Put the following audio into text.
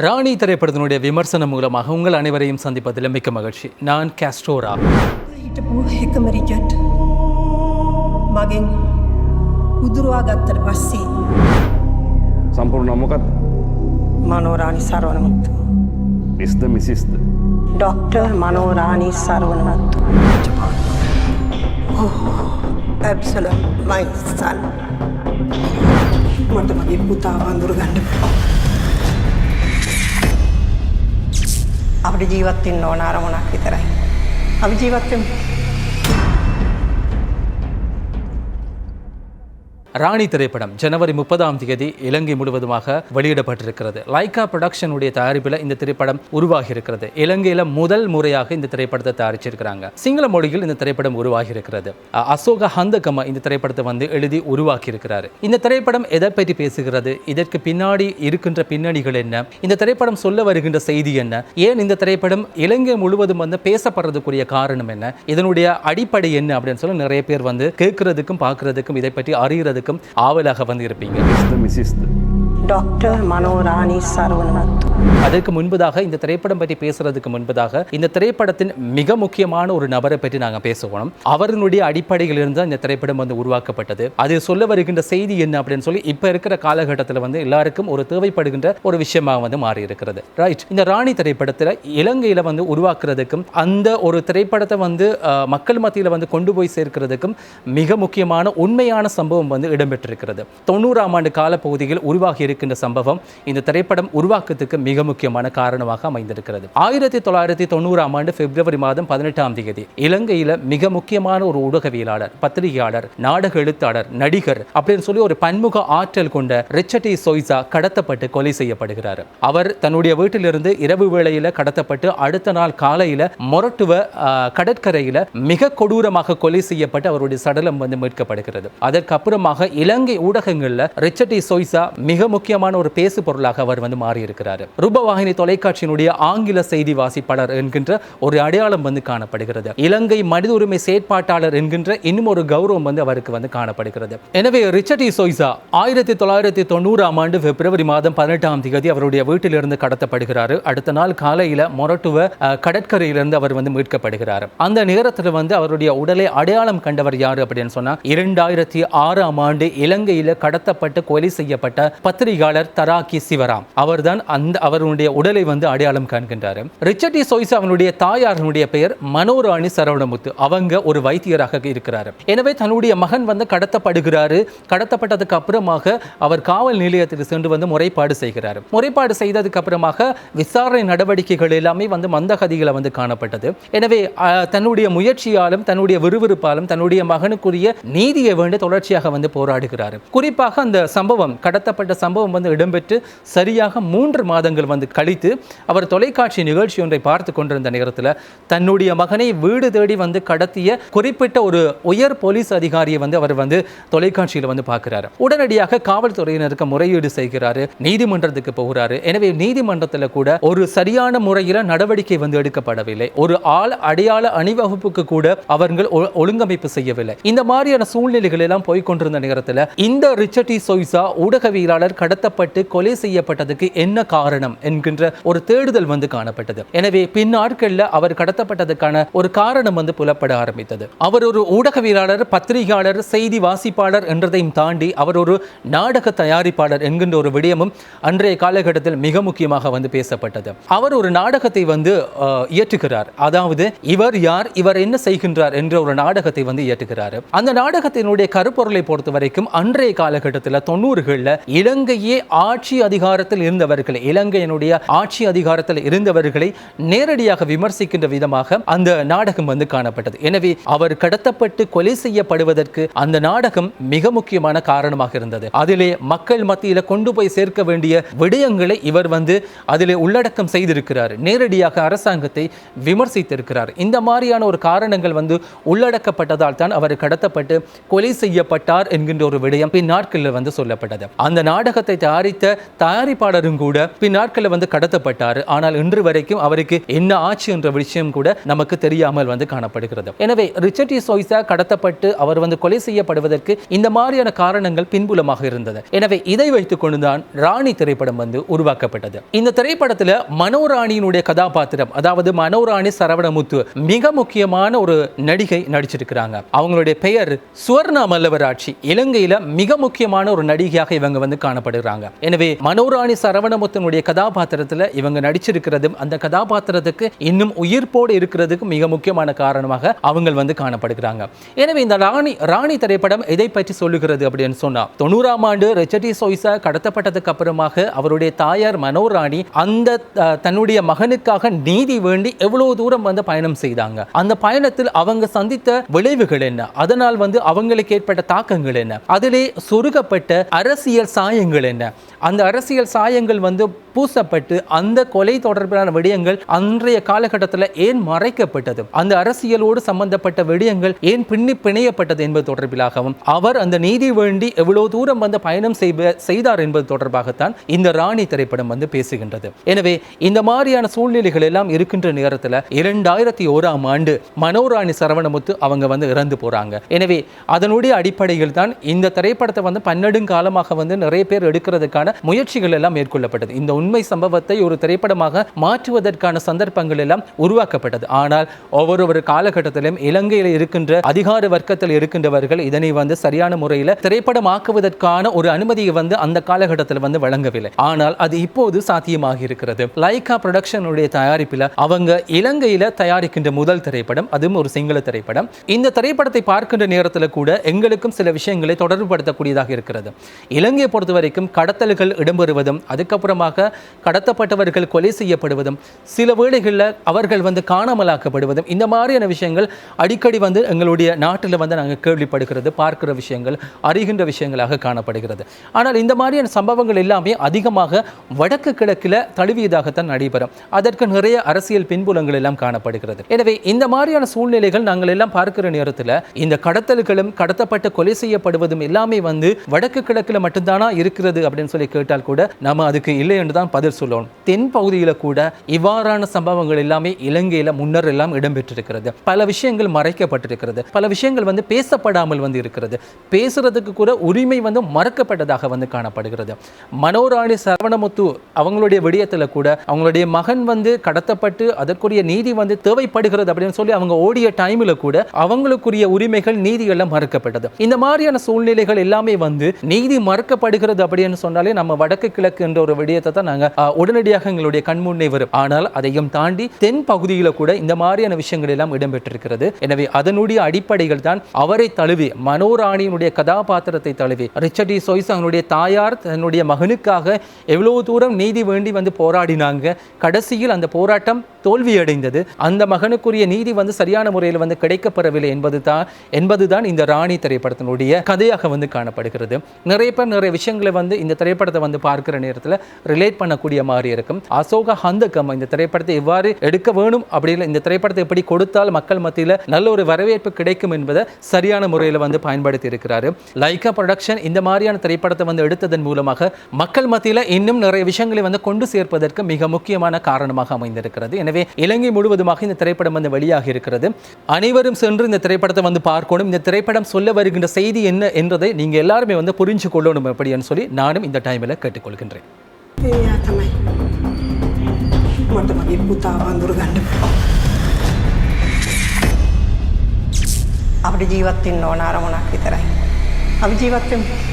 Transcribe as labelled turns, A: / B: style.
A: ராணி திரைப்படத்தினுடைய விமர்சனம் மூலமாக உங்கள் அனைவரையும் சந்திப்பதில் மிக்க மகிழ்ச்சி நான் கேஸ்ட்ரோரா
B: හිටපු එකම රිජට් මගෙන් උදුරවා ගත්තට පස්සේ
C: සම්පූර්ණ මොකක්ද
B: මනෝරාණි සරවනමුත්තු
C: මිස්ද මිසිස්ද
B: ඩොක්ටර් මනෝරාණි සරවනවත්තු ඇබ්සල මයිසන් මට මගේ පුතා වඳුර ගණ්ඩ අපිට ජීවත් වෙන්න ඕන අරමුණක් විතරයි. අපි ජීවත් වෙමු.
A: ராணி திரைப்படம் ஜனவரி முப்பதாம் தேதி இலங்கை முழுவதுமாக வெளியிடப்பட்டிருக்கிறது. லைகா ப்ரொடக்ஷனுடைய தயாரிப்பில் இந்த திரைப்படம் உருவாகி இருக்கிறது இலங்கையில் முதல் முறையாக இந்த திரைப்படத்தை தயாரிச்சிருக்கிறாங்க. சிங்கள மொழியில் இந்த திரைப்படம் உருவாகி இருக்கிறது அசோக ஹந்தகம இந்த திரைப்படத்தை வந்து எழுதி உருவாக்கி இருக்கிறாரு இந்த திரைப்படம் எதை பற்றி பேசுகிறது? இதற்கு பின்னாடி இருக்கின்ற பின்னணிகள் என்ன? இந்த திரைப்படம் சொல்ல வருகின்ற செய்தி என்ன? ஏன் இந்த திரைப்படம் இலங்கை முழுவதும் வந்து பேசப்படுறதுக்குரிய காரணம் என்ன? இதனுடைய அடிப்படை என்ன அப்படின்னு சொல்லி நிறைய பேர் வந்து கேட்கறதுக்கும் பார்க்கறதுக்கும் இதை பற்றி பார்ப்பதற்கும் ஆவலாக வந்து இருப்பீங்க
B: டாக்டர் மனோராணி சரவணன்
A: அதற்கு முன்பதாக இந்த திரைப்படம் பற்றி பேசுறதுக்கு முன்பதாக இந்த திரைப்படத்தின் மிக முக்கியமான ஒரு நபரை பற்றி நாங்கள் பேசுவோம் அவர்களுடைய அடிப்படையில் இருந்து இந்த திரைப்படம் வந்து உருவாக்கப்பட்டது. அது சொல்ல வருகின்ற செய்தி என்ன அப்படின்னு சொல்லி இப்போ இருக்கிற காலகட்டத்தில் வந்து எல்லாருக்கும் ஒரு தேவைப்படுகின்ற ஒரு விஷயமாக வந்து மாறி இருக்கிறது ரைட் இந்த ராணி திரைப்படத்தில் இலங்கையில் வந்து உருவாக்குறதுக்கும் அந்த ஒரு திரைப்படத்தை வந்து மக்கள் மத்தியில் வந்து கொண்டு போய் சேர்க்கிறதுக்கும் மிக முக்கியமான உண்மையான சம்பவம் வந்து இடம்பெற்றிருக்கிறது. தொண்ணூறாம் ஆண்டு காலப்பகுதியில் உருவாகி இருக்கின்ற சம்பவம் இந்த திரைப்படம் உருவாக்கத்துக்கு மிக மிக முக்கியமான காரணமாக அமைந்திருக்கிறது. ஆயிரத்தி தொள்ளாயிரத்தி தொண்ணூறாம் ஆண்டு பிப்ரவரி மாதம் பதினெட்டாம் தேதி இலங்கையில மிக முக்கியமான ஒரு ஊடகவியலாளர் பத்திரிகையாளர் நாடக எழுத்தாளர் நடிகர் அப்படின்னு சொல்லி ஒரு பன்முக ஆற்றல் கொண்ட ரிச்சர்டி சோய்சா கடத்தப்பட்டு கொலை செய்யப்படுகிறார். அவர் தன்னுடைய வீட்டிலிருந்து இரவு வேளையில கடத்தப்பட்டு அடுத்த நாள் காலையில மொரட்டுவ கடற்கரையில் கடற்கரையில மிக கொடூரமாக கொலை செய்யப்பட்டு அவருடைய சடலம் வந்து மீட்கப்படுகிறது. அதற்கப்புறமாக இலங்கை ஊடகங்களில் ரிச்சர்டி சோய்சா மிக முக்கியமான ஒரு பேசு பொருளாக அவர் வந்து மாறி இருக்கிறார் ரூபவாகினி தொலைக்காட்சியினுடைய ஆங்கில செய்தி வாசிப்பாளர் என்கின்ற ஒரு அடையாளம் வந்து காணப்படுகிறது. இலங்கை மனித உரிமை செயற்பாட்டாளர் என்கின்ற இன்னும் ஒரு கௌரவம் வந்து அவருக்கு வந்து காணப்படுகிறது. எனவே ரிச்சர்ட் சோய்சா ஆயிரத்தி தொள்ளாயிரத்தி தொண்ணூறாம் ஆண்டு பிப்ரவரி மாதம் பதினெட்டாம் தேதி அவருடைய வீட்டிலிருந்து கடத்தப்படுகிறார். அடுத்த நாள் காலையில மொரட்டுவ கடற்கரையிலிருந்து அவர் வந்து மீட்கப்படுகிறார். அந்த நேரத்தில் வந்து அவருடைய உடலை அடையாளம் கண்டவர் யார் அப்படின்னு சொன்னா இரண்டாயிரத்தி ஆறாம் ஆண்டு இலங்கையில் கடத்தப்பட்டு கொலை செய்யப்பட்ட பத்திரிகையாளர் தராக்கி சிவராம். அவர்தான் அந்த அவருடைய உடலை வந்து அடையாளம் காண்கின்றார். ரிச்சர்டி சோய்ஸ் அவனுடைய தாயாரனுடைய பெயர் மனோராணி சரவணமுத்து. அவங்க ஒரு வைத்தியராக இருக்கிறார். எனவே தன்னுடைய மகன் வந்து கடத்தப்படுகிறாரு. கடத்தப்பட்டதுக்கு அப்புறமாக அவர் காவல் நிலையத்தில் சென்று வந்து முறைப்பாடு செய்கிறார். முறைப்பாடு செய்ததுக்கு அப்புறமாக விசாரணை நடவடிக்கைகள் எல்லாமே வந்து மந்தகதிகளை வந்து காணப்பட்டது. எனவே தன்னுடைய முயற்சியாலும் தன்னுடைய விறுவிறுப்பாலும் தன்னுடைய மகனுக்குரிய நீதியை வேண்டி தொடர்ச்சியாக வந்து போராடுகிறார். குறிப்பாக அந்த சம்பவம் கடத்தப்பட்ட சம்பவம் வந்து இடம்பெற்று சரியாக மூன்று மாதங்கள் வந்து கழித்து அவர் தொலைக்காட்சி நிகழ்ச்சி ஒன்றை பார்த்து கொண்டிருந்த நேரத்தில் தன்னுடைய மகனை வீடு தேடி வந்து கடத்திய குறிப்பிட்ட ஒரு உயர் போலீஸ் அதிகாரியை வந்து அவர் வந்து தொலைக்காட்சியில் வந்து பார்க்கிறாரு. உடனடியாக காவல்துறையினருக்கு முறையீடு செய்கிறாரு. நீதிமன்றத்துக்கு போகிறாரு. எனவே நீதிமன்றத்தில் கூட ஒரு சரியான முறையில் நடவடிக்கை வந்து எடுக்கப்படவில்லை. ஒரு ஆள் அடையாள அணிவகுப்புக்கு கூட அவர்கள் ஒழுங்கமைப்பு செய்யவில்லை. இந்த மாதிரியான சூழ்நிலைகள் எல்லாம் போய்கொண்டிருந்த நேரத்தில் இந்த ரிச்சர்டி சொய்சா ஊடகவியலாளர் கடத்தப்பட்டு கொலை செய்யப்பட்டதுக்கு என்ன காரணம்? என்கின்ற ஒரு தேடுதல் வந்து காணப்பட்டது. எனவே பின் நாட்களில் அவர் கடத்தப்பட்டதுக்கான ஒரு காரணம் வந்து புலப்பட ஆரம்பித்தது. அவர் ஒரு ஊடகவியலாளர் பத்திரிகையாளர் செய்தி வாசிப்பாளர் என்றதையும் தாண்டி அவர் ஒரு நாடக தயாரிப்பாளர் என்கின்ற ஒரு விடயமும் அன்றைய காலகட்டத்தில் மிக முக்கியமாக வந்து பேசப்பட்டது. அவர் ஒரு நாடகத்தை வந்து இயற்றுகிறார். அதாவது இவர் யார் இவர் என்ன செய்கின்றார் என்ற ஒரு நாடகத்தை வந்து இயற்றுகிறார். அந்த நாடகத்தினுடைய கருப்பொருளை பொறுத்த வரைக்கும் அன்றைய காலகட்டத்தில் தொண்ணூறுகளில் இலங்கையே ஆட்சி அதிகாரத்தில் இருந்தவர்கள் இலங்கையினுடைய ஆட்சி அதிகாரத்தில் இருந்தவர்களை நேரடியாக விமர்சிக்கின்ற விதமாக அந்த நாடகம் வந்து காணப்பட்டது. எனவே அவர் கடத்தப்பட்டு கொலை செய்யப்படுவதற்கு அந்த நாடகம் மிக முக்கியமான காரணமாக இருந்தது. அதிலே மக்கள் மத்தியில் கொண்டு போய் சேர்க்க வேண்டிய விடயங்களை இவர் வந்து அதிலே உள்ளடக்கம் செய்திருக்கிறார். நேரடியாக அரசாங்கத்தை விமர்சித்திருக்கிறார். இந்த மாதிரியான ஒரு காரணங்கள் வந்து உள்ளடக்கப்பட்டதால் தான் அவர் கடத்தப்பட்டு கொலை செய்யப்பட்டார் என்கின்ற ஒரு விடயம் பின் நாட்களில் வந்து சொல்லப்பட்டது. அந்த நாடகத்தை தயாரித்த தயாரிப்பாளரும் கூட நாட்களில் வந்து கடத்தப்பட்டார். ஆனால் இன்று வரைக்கும் அவருக்கு என்ன ஆச்சு என்ற விஷயம் கூட நமக்கு தெரியாமல் வந்து காணப்படுகிறது. எனவே ரிச்சர்ட் சோய்ஸா கடத்தப்பட்டு அவர் வந்து கொலை செய்யப்படுவதற்கு இந்த மாதிரியான காரணங்கள் பின்புலமாக இருந்தது. எனவே இதை வைத்துக் கொண்டுதான் ராணி திரைப்படம் வந்து உருவாக்கப்பட்டது. இந்த திரைப்படத்துல மனோராணியினுடைய கதாபாத்திரம் அதாவது மனோராணி சரவணமுத்து மிக முக்கியமான ஒரு நடிகை நடிச்சிருக்கிறாங்க. அவங்களுடைய பெயர் சுவர்ணா மல்லவராட்சி. இலங்கையில மிக முக்கியமான ஒரு நடிகையாக இவங்க வந்து காணப்படுகிறாங்க. எனவே மனோராணி சரவணமுத்தனுடைய கதாபாத்திரத்தில் இவங்க நடிச்சிருக்கிறதும் அந்த கதாபாத்திரத்துக்கு இன்னும் உயிர்ப்போடு இருக்கிறதுக்கு மிக முக்கியமான காரணமாக அவங்க வந்து காணப்படுகிறாங்க. எனவே இந்த ராணி ராணி திரைப்படம் எதை பற்றி சொல்லுகிறது அப்படின்னு சொன்னா தொண்ணூறாம் ஆண்டு ரெச்சடி சோய்சா கடத்தப்பட்டதுக்கு அப்புறமாக அவருடைய தாயார் மனோராணி அந்த தன்னுடைய மகனுக்காக நீதி வேண்டி எவ்வளவு தூரம் வந்து பயணம் செய்தாங்க. அந்த பயணத்தில் அவங்க சந்தித்த விளைவுகள் என்ன? அதனால் வந்து அவங்களுக்கு ஏற்பட்ட தாக்கங்கள் என்ன? அதிலே சொருகப்பட்ட அரசியல் சாயங்கள் என்ன? அந்த அரசியல் சாயங்கள் வந்து பூசப்பட்டு அந்த கொலை தொடர்பிலான விடயங்கள் அன்றைய காலகட்டத்தில் ஏன் மறைக்கப்பட்டது? அந்த அரசியலோடு சம்பந்தப்பட்ட விடயங்கள் ஏன் பின்னி பிணையப்பட்டது என்பது தொடர்பிலாகவும் அவர் அந்த நீதி வேண்டி எவ்வளவு தூரம் வந்து பயணம் செய்தார் என்பது தொடர்பாகத்தான் இந்த ராணி திரைப்படம் வந்து பேசுகின்றது. எனவே இந்த மாதிரியான சூழ்நிலைகள் எல்லாம் இருக்கின்ற நேரத்தில் இரண்டாயிரத்தி ஓராம் ஆண்டு மனோராணி சரவணமுத்து அவங்க வந்து இறந்து போறாங்க. எனவே அதனுடைய அடிப்படையில் தான் இந்த திரைப்படத்தை வந்து பன்னெடுங்காலமாக வந்து நிறைய பேர் எடுக்கிறதுக்கான முயற்சிகள் எல்லாம் மேற்கொள்ளப்பட்டது. இந்த உண்மை சம்பவத்தை ஒரு திரைப்படமாக மாற்றுவதற்கான சந்தர்ப்பங்கள் எல்லாம் உருவாக்கப்பட்டது. ஆனால் ஒவ்வொரு ஒரு காலகட்டத்திலும் இலங்கையில் இருக்கின்ற அதிகார வர்க்கத்தில் இருக்கின்றவர்கள் இதனை வந்து சரியான முறையில் திரைப்படமாக்குவதற்கான ஒரு அனுமதியை வந்து அந்த காலகட்டத்தில் வந்து வழங்கவில்லை. ஆனால் அது இப்போது சாத்தியமாக இருக்கிறது லைகா ப்ரொடக்ஷனுடைய தயாரிப்பில் அவங்க இலங்கையில் தயாரிக்கின்ற முதல் திரைப்படம் அதுவும் ஒரு சிங்கள திரைப்படம். இந்த திரைப்படத்தை பார்க்கின்ற நேரத்தில் கூட எங்களுக்கும் சில விஷயங்களை தொடர்புபடுத்தக்கூடியதாக இருக்கிறது. இலங்கையை பொறுத்த வரைக்கும் கடத்தல்கள் இடம்பெறுவதும் அதுக்கப்புறமாக கடத்தப்பட்டவர்கள் கொலை செய்யப்படுவதும் சில வேளைகளில் அவர்கள் வந்து காணாமலாக்கப்படுவதும் இந்த மாதிரியான விஷயங்கள் அடிக்கடி வந்து எங்களுடைய நாட்டில் வந்து நாங்கள் கேள்விப்படுகிறது பார்க்கிற விஷயங்கள் அறிகின்ற விஷயங்களாக காணப்படுகிறது. ஆனால் இந்த மாதிரியான சம்பவங்கள் எல்லாமே அதிகமாக வடக்கு கிழக்கில் தழுவியதாகத்தான் நடைபெறும். அதற்கு நிறைய அரசியல் பின்புலங்கள் எல்லாம் காணப்படுகிறது. எனவே இந்த மாதிரியான சூழ்நிலைகள் நாங்கள் எல்லாம் பார்க்கிற நேரத்தில் இந்த கடத்தல்களும் கடத்தப்பட்டு கொலை செய்யப்படுவதும் எல்லாமே வந்து வடக்கு கிழக்கில் மட்டும்தானா இருக்கிறது அப்படின்னு சொல்லி கேட்டால் கூட நம்ம அதுக்கு இல்லை என்று தான் பதில் சொல்லணும். தென் பகுதியில் கூட இவ்வாறான சம்பவங்கள் எல்லாமே இலங்கையில் முன்னர் எல்லாம் இடம்பெற்றிருக்கிறது. பல விஷயங்கள் மறைக்கப்பட்டிருக்கிறது. பல விஷயங்கள் வந்து பேசப்படாமல் வந்து இருக்கிறது. பேசுறதுக்கு கூட உரிமை வந்து மறக்கப்பட்டதாக வந்து காணப்படுகிறது. மனோராணி சரவணமுத்து அவங்களுடைய விடயத்தில் கூட அவங்களுடைய மகன் வந்து கடத்தப்பட்டு அதற்குரிய நீதி வந்து தேவைப்படுகிறது அப்படின்னு சொல்லி அவங்க ஓடிய டைமில் கூட அவங்களுக்குரிய உரிமைகள் நீதி எல்லாம் மறுக்கப்பட்டது. இந்த மாதிரியான சூழ்நிலைகள் எல்லாமே வந்து நீதி மறுக்கப்படுகிறது அப்படின்னு சொன்னாலே நம்ம வடக்கு கிழக்கு என்ற ஒரு விடயத்தை தான் நாங்கள் உடனடியாக எங்களுடைய கண்முன்னே வரும். ஆனால் அதையும் தாண்டி தென் பகுதியில் கூட இந்த மாதிரியான விஷயங்கள் எல்லாம் இடம்பெற்றிருக்கிறது. எனவே அதனுடைய அடிப்படைகள் தான் அவரை தழுவி மனோராணியினுடைய கதாபாத்திரத்தை தழுவி ரிச்சர்டி சொய்ஸ் அவனுடைய தாயார் தன்னுடைய மகனுக்காக எவ்வளவு தூரம் நீதி வேண்டி வந்து போராடினாங்க கடைசியில் அந்த போராட்டம் தோல்வியடைந்தது. அந்த மகனுக்குரிய நீதி வந்து சரியான முறையில் வந்து கிடைக்கப்பெறவில்லை என்பது தான் என்பதுதான் இந்த ராணி திரைப்படத்தினுடைய கதையாக வந்து காணப்படுகிறது. நிறைய பேர் நிறைய விஷயங்களை வந்து இந்த திரைப்படத்தை வந்து பார்க்கிற நேரத்தில் ரிலேட் பண்ணக்கூடிய மாதிரி இருக்கும். அசோக ஹந்தகம் இந்த திரைப்படத்தை எவ்வாறு எடுக்க வேணும் அப்படின்னு இந்த திரைப்படத்தை எப்படி கொடுத்தால் மக்கள் மத்தியில் நல்ல ஒரு வரவேற்பு கிடைக்கும் என்பதை சரியான முறையில் வந்து பயன்படுத்தி இருக்கிறாரு. லைகா ப்ரொடக்ஷன் இந்த மாதிரியான திரைப்படத்தை வந்து எடுத்ததன் மூலமாக மக்கள் மத்தியில் இன்னும் நிறைய விஷயங்களை வந்து கொண்டு சேர்ப்பதற்கு மிக முக்கியமான காரணமாக அமைந்திருக்கிறது. எனவே இலங்கை முழுவதுமாக இந்த திரைப்படம் வந்து வெளியாகி இருக்கிறது. அனைவரும் சென்று இந்த திரைப்படத்தை வந்து பார்க்கணும். இந்த திரைப்படம் சொல்ல வருகின்ற செய்தி என்ன என்றதை நீங்க எல்லாருமே வந்து புரிஞ்சு கொள்ளணும் அப்படின்னு சொல்லி நானும் இந்த டைமில் கேட்டுக்கொள்கின்றேன்.
B: එයා තමයි. මට මගේ පුතා වඳුර ගන්න අපිට ජීවත් වෙන්න ඕන අරමුණක් විතරයි. අපි ජීවත් වෙමු.